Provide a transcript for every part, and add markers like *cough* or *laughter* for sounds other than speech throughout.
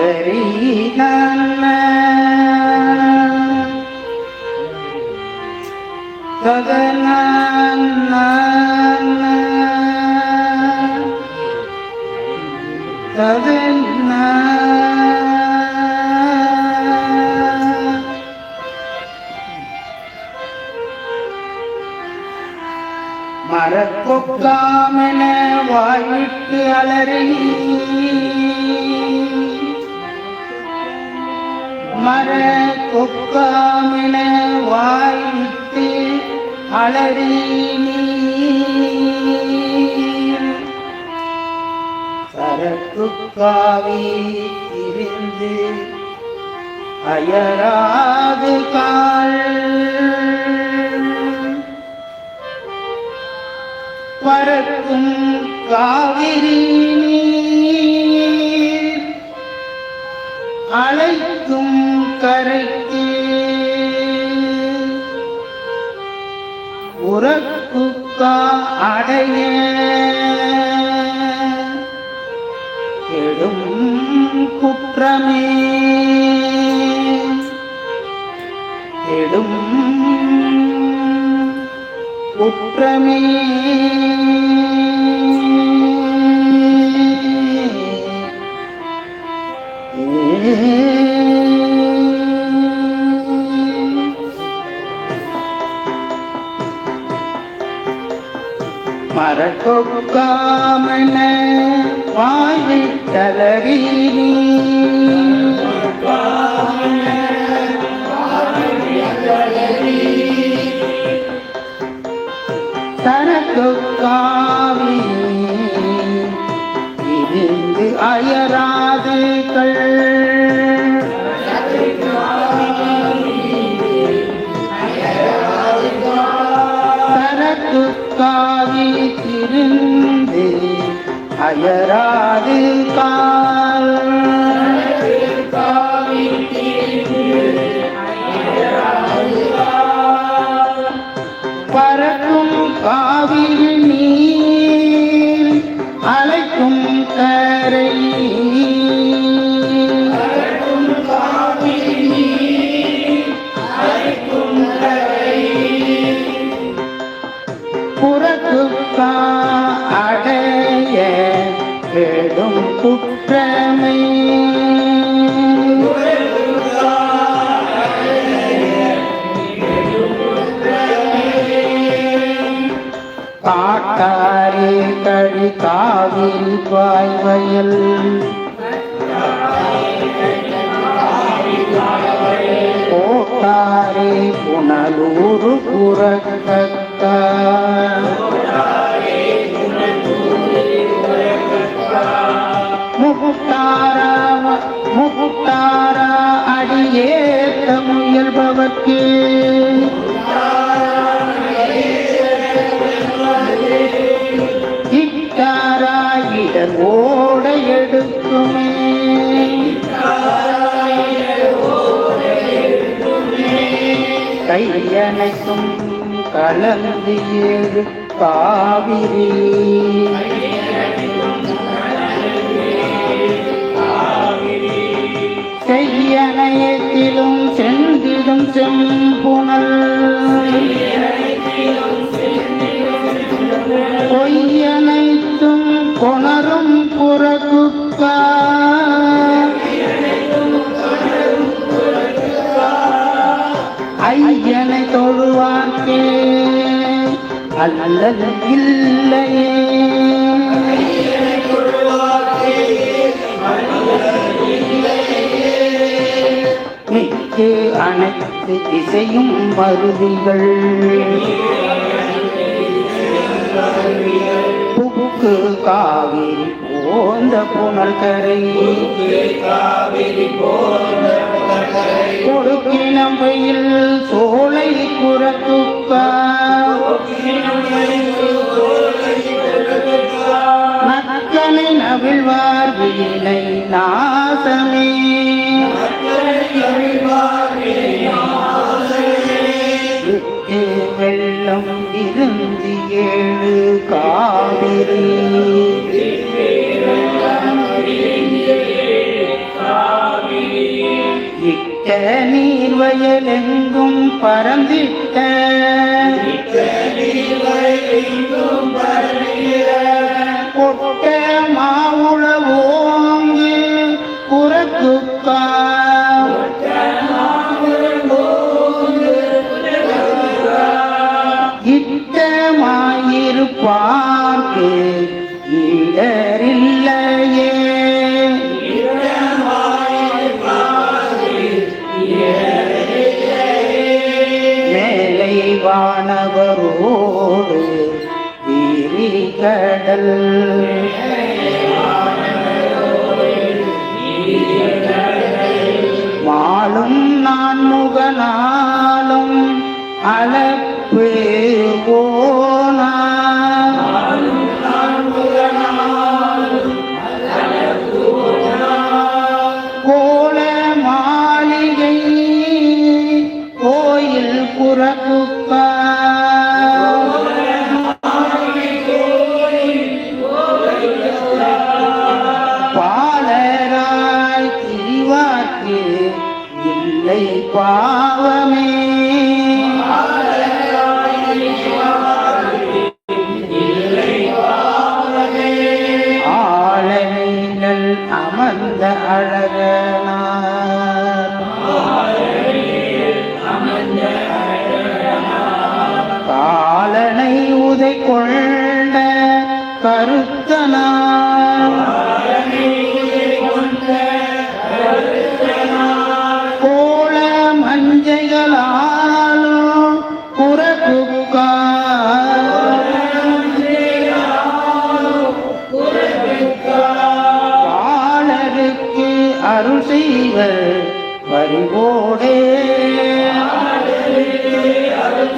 تدرينا تدنا تدنا മരക്കൊക്കാമനെ വായിട്ട് അലറി மர கொக்காமென வாய்த்து அலறி சரக்குக்காவி இருந்து அயராது கால். பறக்கும் காவிரி நீ அழைக்கும் கரைக்கு. உறக்குக்கா அடைய. கெடும் குற்றமே. கெடும் குற்றமே. அயராது கால் குற்றமே. காட்டாரே கழி காவிரி பாய்வயல். கோட்டாரே புனலூரு புறக்கத்த இட்டாராயிடர் ஓட எடுக்குமே. கையனைக்கும் கலந்து ஏழு காவிரி. செய்யனையத்திலும் சென்றிடும் செம்புணல் தன்னை தொழுவார்க்கே. அல்லது இல்லையே. மிக்கு அனைத்து திசையும் மருதிகள். புகுக்கு காவிரி போந்த புனல் கரை கொடுக்கினம் வெயில் மக்களை நவிழ்வார் வீணை நாசமே. வெள்ளம் இருந்து ஏழு காவிரி. திட்ட நீர் வயலெங்கும் பரந்திட்ட. கொட்ட மாவுள ஓங்கி குரக்குக்கா இட்டமாயிருப்பார்க்கு I love. கருத்தனார். கோல மஞ்சைகளாலும் குறக்குக்கா பாலருக்கு அருள் செய்வர் பரிவோடே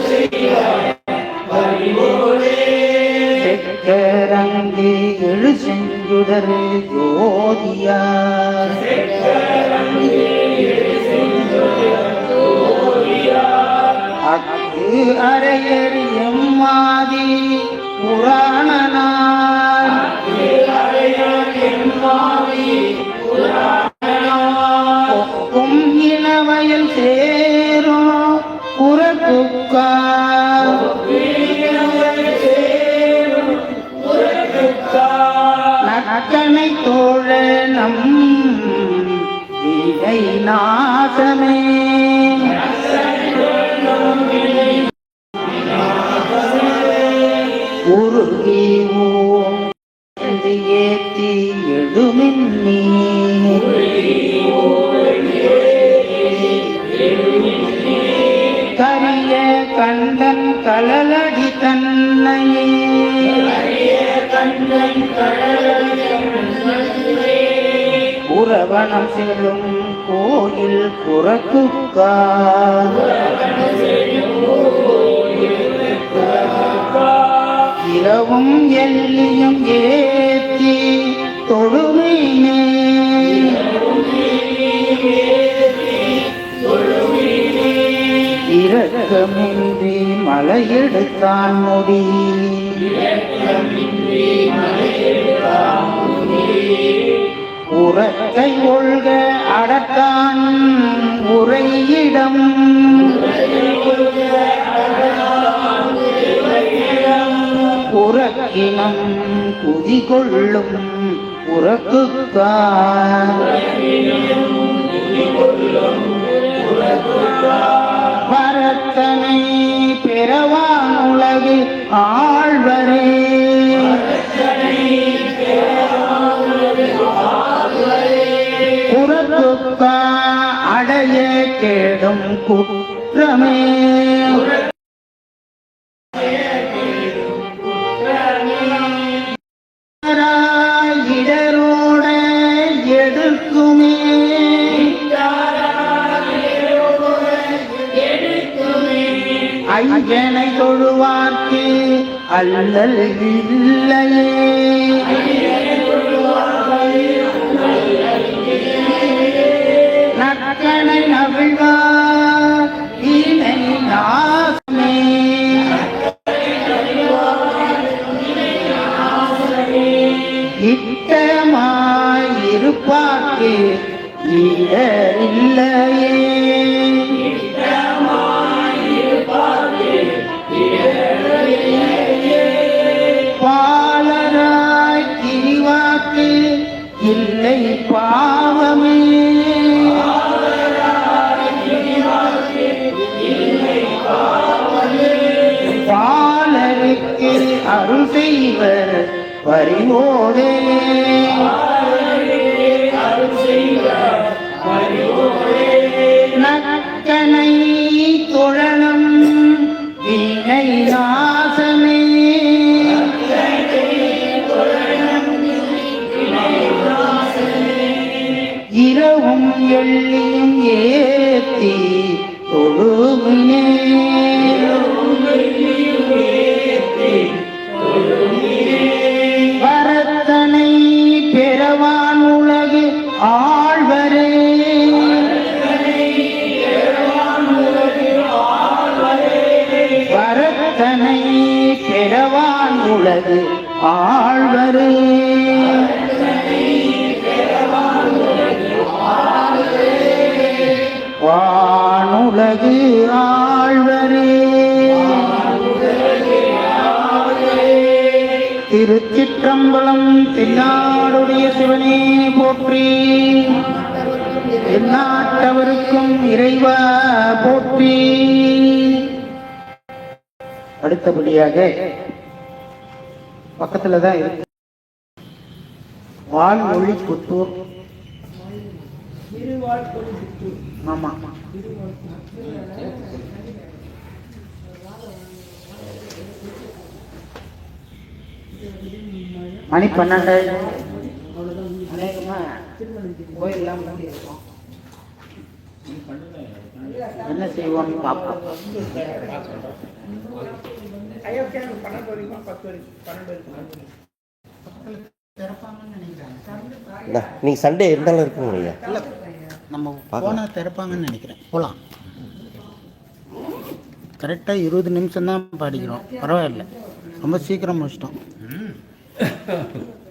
செக்கரங்கி செஞ்சுடர் ஜோதியார் அக்கு அரையறியம் மாதி புராணனார் वीरं विजयनाशमे புறவனம் செல்லும் கோயில் புறக்குக்கா இரவும் எல்லியும் ஏத்தி தொழுமைனே இரக்கமின்றி மலையெடுத்தான் முடி. உறக்கை ஒழ்க அடத்தான் உரையிடம். உறக்கினம் குதி கொள்ளும் உறக்குக்கா பரத்தனை பெறவான் உலகில் ஆழ்வரே. கேடும் குற்றமே. இடரோட எடுக்குமே. ஐயனை தொழுவார்க்கு அல்லல் இல்லையே. பறிவோரே ஆழ்வரே. வானுலகு ஆழ்வரே. திருச்சிற்றம்பலம் தென்னாடுடைய சிவனே போற்றி. எந்நாட்டவருக்கும் இறைவா போற்றி. அடுத்தபடியாக பக்கத்துல தான் இருக்கு. வால்மொழி புத்தூர். ஆமா. மணி பன்னெண்டு. அநேகமா கோயில்லாம் மூடி இருக்கும். என்ன செய்வோம்னு பார்ப்போம். நீங்க சண்டே இருந்தாலும் இருக்குங்க ஐயா நம்ம போனா திறப்பாங்கன்னு நினைக்கிறேன். போகலாம் கரெக்டாக இருபது நிமிஷம் தான் படிக்கிறோம். பரவாயில்ல. ரொம்ப சீக்கிரம் முடிச்சிட்டோம். *laughs*